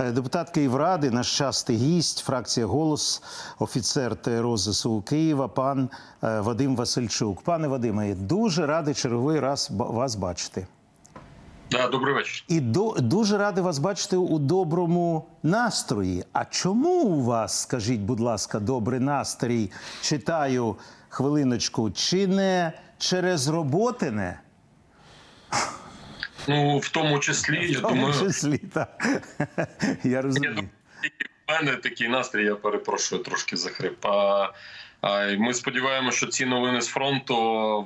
Е, Депутат Київради, наш частий гість, фракція голос, офіцер ТРО ЗСУ Києва, пан е, Вадим Васильчук. Пане Вадиме, дуже радий черговий раз вас бачити. Да, добрий вечір. І до, дуже радий вас бачити у доброму настрої. А чому у вас, скажіть, будь ласка, добрий настрій? Читаю хвилиночку, чи не через роботине? Ну, в тому числі, я В тому думаю, числі, так. Я розумію. думаю, в мене такий настрій, я перепрошую, трошки захрип. А, а ми сподіваємося, що ці новини з фронту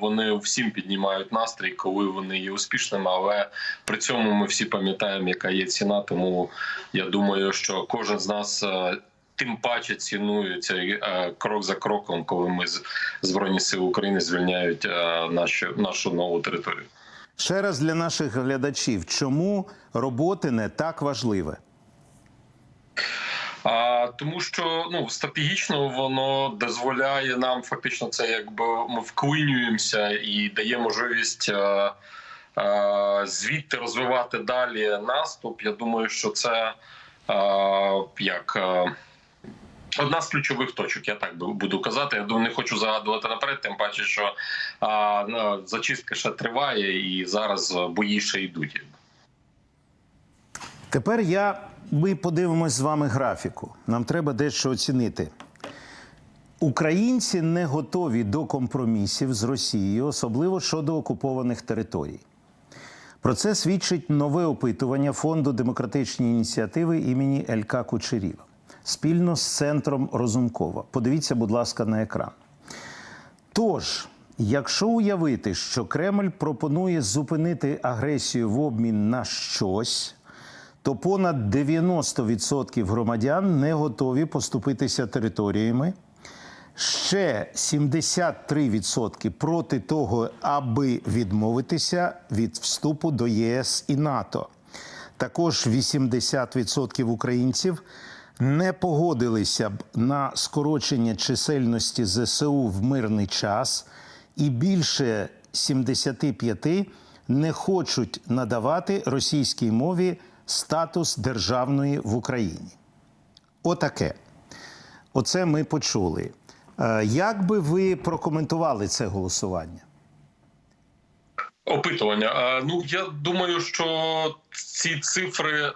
вони всім піднімають настрій, коли вони є успішними. Але при цьому ми всі пам'ятаємо, яка є ціна. Тому я думаю, що кожен з нас. е, Тим паче цінує цей е, крок за кроком, коли ми з збройні сили України звільняють е, нашу нашу нову територію. Ще раз для наших глядачів, чому роботи не так важливе? А тому, що ну стратегічно воно дозволяє нам фактично це, якби ми вклинюємося і дає можливість е, е, звідти розвивати далі наступ. Я думаю, що це е, як. Е, Одна з ключових точок, я так бу- буду казати. Я не хочу загадувати наперед, тим паче, що а, ну, зачистка ще триває, і зараз е, бої ще йдуть. Тепер я ми подивимось з вами графіку. Нам треба дещо оцінити. Українці не готові до компромісів з Росією, особливо щодо окупованих територій. Про це свідчить нове опитування фонду демократичні ініціативи імені ЛК Кучеріва спільно з центром Розумкова. Подивіться, будь ласка, на екран. Тож, якщо уявити, що Кремль пропонує зупинити агресію в обмін на щось, то понад 90% громадян не готові поступитися територіями. Ще 73% проти того, аби відмовитися від вступу до ЄС і НАТО. Також 80% українців не погодилися б на скорочення чисельності ЗСУ в мирний час, і більше 75% не хочуть надавати російській мові статус державної в Україні. Отаке. Оце ми почули. Е, Як би ви прокоментували це голосування? Опитування. Ну я думаю, що ці цифри е,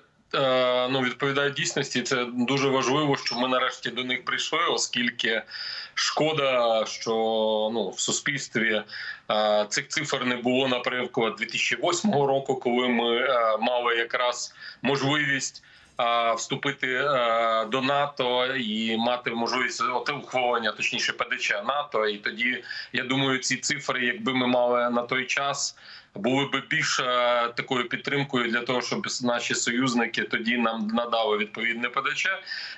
ну відповідають дійсності. Це дуже важливо, що ми нарешті до них прийшли, оскільки шкода, що ну в суспільстві е, цих цифр не було наприклад 2008 року, коли ми е, мали якраз можливість. Вступити е, до НАТО і мати можливість от ухвалення, точніше ПДЧ НАТО. І тоді я думаю, ці цифри, якби ми мали на той час, були б більш е, такою підтримкою для того, щоб наші союзники тоді нам надали відповідне ПДЧ.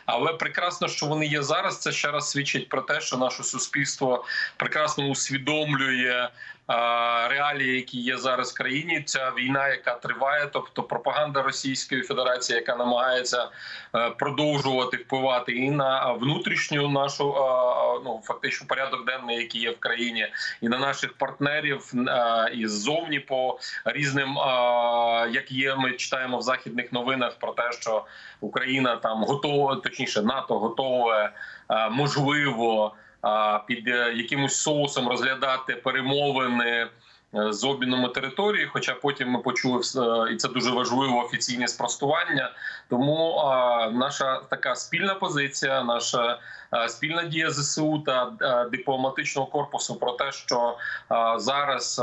Але прекрасно, що вони є зараз. Це ще раз свідчить про те, що наше суспільство прекрасно усвідомлює. Реалії, які є зараз в країні, ця війна, яка триває, тобто пропаганда Російської Федерації, яка намагається е, продовжувати впливати і на внутрішню нашу ну фактично порядок денний, який є в країні, і на наших партнерів е, і ззовні по різним, е, як є, ми читаємо в західних новинах про те, що Україна там готова, точніше, НАТО готове е, можливо під якимось соусом розглядати перемовини. Е, З обміном території, хоча потім ми почули е, і це дуже важливо офіційне спростування. Тому наша така спільна позиція, наша е, спільна дія ЗСУ та дипломатичного корпусу про те, що зараз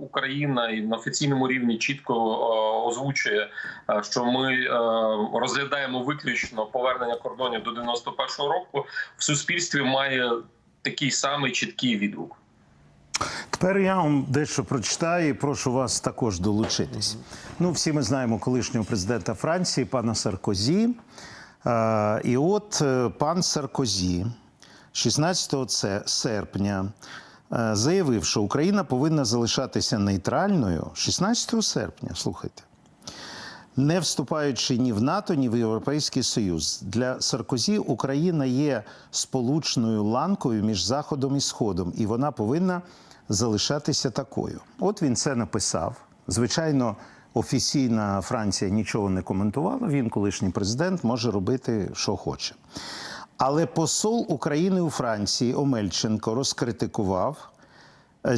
Україна і на офіційному рівні чітко озвучує, що ми розглядаємо виключно повернення кордонів до 91-го року, в суспільстві має такий самий чіткий відгук. Тепер я вам дещо прочитаю і прошу вас також долучитись. Ну, всі ми знаємо колишнього президента Франції, пана Саркозі. Е, І от е, пан Саркозі 16 серпня е, заявив, що Україна повинна залишатися нейтральною 16 серпня. Слухайте. Не вступаючи ні в НАТО, ні в Європейський Союз для Саркозі Україна є сполучною ланкою між Заходом і Сходом, і вона повинна залишатися такою. От він це написав. Звичайно, Офіційна Франція нічого не коментувала. Він, колишній президент, може робити, що хоче. Але посол України у Франції Омельченко розкритикував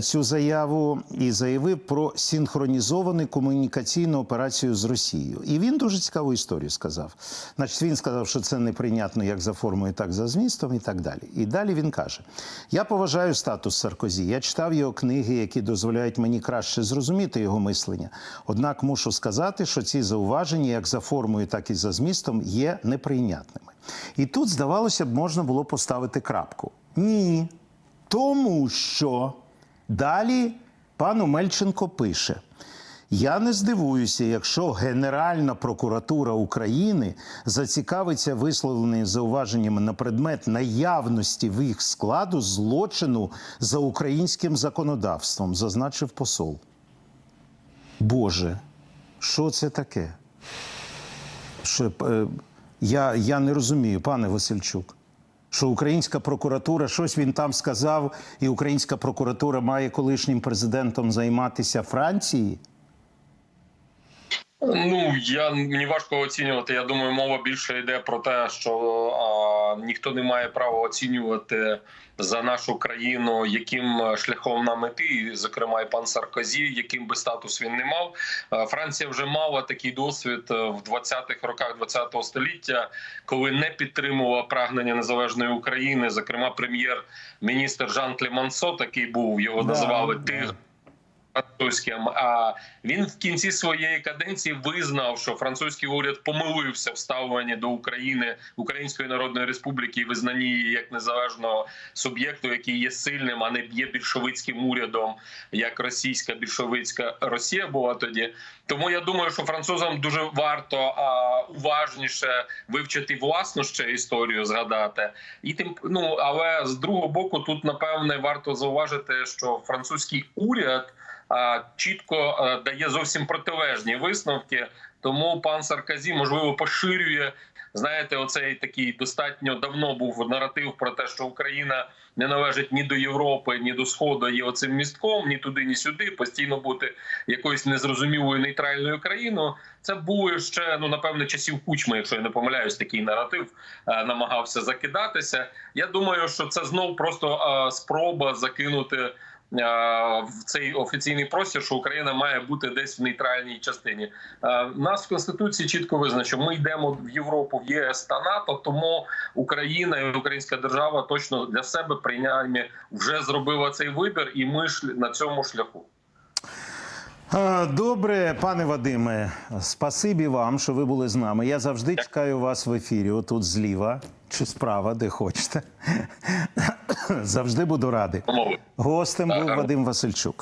цю заяву і заявив про синхронізовану комунікаційну операцію з Росією. І він дуже цікаву історію сказав. Значить, він сказав, що це неприйнятно як за формою, так за змістом, і так далі. І далі він каже: Я поважаю статус Саркозі. Я читав його книги, які дозволяють мені краще зрозуміти його мислення. Однак мушу сказати, що ці зауваження, як за формою, так і за змістом, є неприйнятними. І тут, здавалося б, можна було поставити крапку. Ні. Тому що далі пан Омельченко пише: я не здивуюся, якщо Генеральна прокуратура України зацікавиться висловленими зауваженнями на предмет наявності в їх складу злочину за українським законодавством, зазначив посол. Боже, що це таке? Що, е, я, я не розумію, пане Васильчук що українська прокуратура щось він там сказав, і українська прокуратура має колишнім президентом займатися Франції. Ну я мені важко оцінювати. Я думаю, мова більше йде про те, що ніхто не має права оцінювати за нашу країну, яким шляхом нам іти, і, зокрема, і пан Саркозі, яким би статус він не мав. Франція вже мала такий досвід е, в 20-х роках 20-го століття, коли не підтримувала прагнення незалежної України. Зокрема, прем'єр-міністр Жан Клемансо, такий був його називали да. тигр французьким. А він в кінці своєї каденції визнав, що французький уряд помилився в ставленні до України Української Народної Республіки і визнанні її як незалежного суб'єкту, який є сильним, а не є більшовицьким урядом, як російська більшовицька Росія була тоді. Тому я думаю, що французам дуже варто а, уважніше вивчити власну ще історію, згадати. І тим ну але з другого боку, тут напевне варто зауважити, що французький уряд чітко дає зовсім протилежні висновки. Тому пан Сарказі можливо поширює. Знаєте, оцей такий достатньо давно був наратив про те, що Україна не належить ні до Європи, ні до Сходу, є оцим містком, ні туди, ні сюди, постійно бути якоюсь незрозумілою нейтральною країною. Це було ще ну напевне часів кучми, якщо я не помиляюсь, такий наратив е, намагався закидатися. Я думаю, що це знов просто е, спроба закинути е, в цей офіційний простір, що Україна має бути десь в нейтральній частині. Нас в конституції чітко визначено, ми йдемо в Європу, в ЄС та НАТО. Тому Україна і Українська держава точно для себе принаймні вже зробила цей вибір, і ми на цьому шляху. Добре, пане Вадиме, спасибі вам, що ви були з нами. Я завжди чекаю вас в ефірі, отут зліва чи справа, де хочете. Завжди буду радий. Гостем був Вадим Васильчук.